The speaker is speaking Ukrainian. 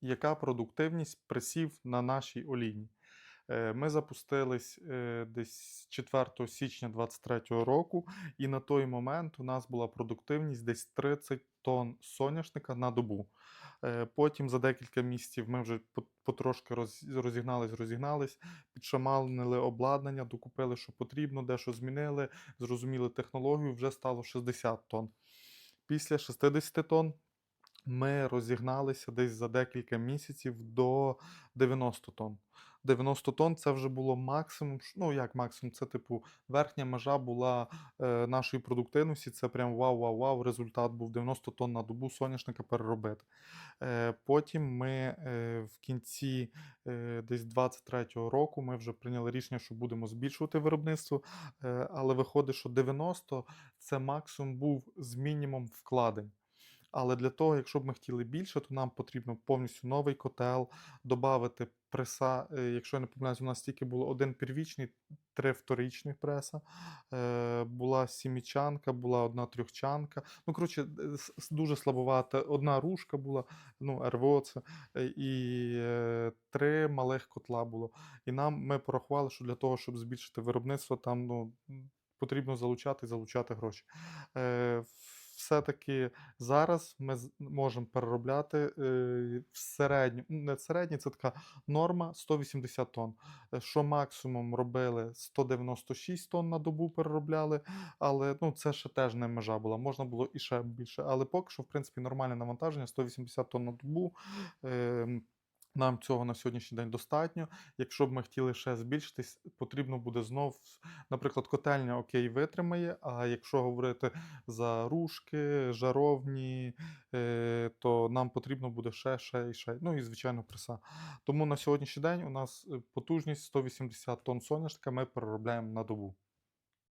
яка продуктивність пресів на нашій олійні. Е, Ми запустились е, десь 4 січня 2023 року, і на той момент у нас була продуктивність десь 30 тонн соняшника на добу. Е, Потім за декілька місяців ми вже потрошки роз- розігнались, розігнались, підшаманили обладнання, докупили, що потрібно, дещо змінили, зрозуміли технологію, вже стало 60 тонн. Після 60 тонн ми розігналися десь за декілька місяців до 90 тонн. 90 тонн це вже було максимум. Ну як максимум, це типу верхня межа була е, нашої продуктивності. Це прям вау-вау-вау. Результат був 90 тонн на добу соняшника переробити. Е, потім ми е, в кінці е, десь 23-го року ми вже прийняли рішення, що будемо збільшувати виробництво. Е, але виходить, що 90 це максимум був з мінімум вкладень. Але для того, якщо б ми хотіли більше, то нам потрібно повністю новий котел, додати преса. Е, Якщо я не помиляюсь, у нас тільки було один первічний, три вторичних преса. Е, була сімічанка, була одна трьохчанка. Ну, коротше, е, дуже слабовата. Одна ружка була, ну, РВО це, і три малих котла було. І нам ми порахували, що для того, щоб збільшити виробництво, там ну, потрібно залучати і залучати гроші. Все-таки зараз ми можемо переробляти е, в середню, ну, не в це така норма 180 тонн. Е, Що максимум робили 196 тонн на добу переробляли, але ну, це ще теж не межа була. Можна було і ще більше. Але поки що, в принципі, нормальне навантаження 180 тонн на добу. Нам цього на сьогоднішній день достатньо. Якщо б ми хотіли ще збільшитись, потрібно буде знов, наприклад, котельня окей витримає. А якщо говорити за ружки, жаровні, е, то нам потрібно буде ще, ще і ще. Ну і звичайно, преса. Тому на сьогоднішній день у нас е, потужність 180 тонн соняшника ми переробляємо на добу.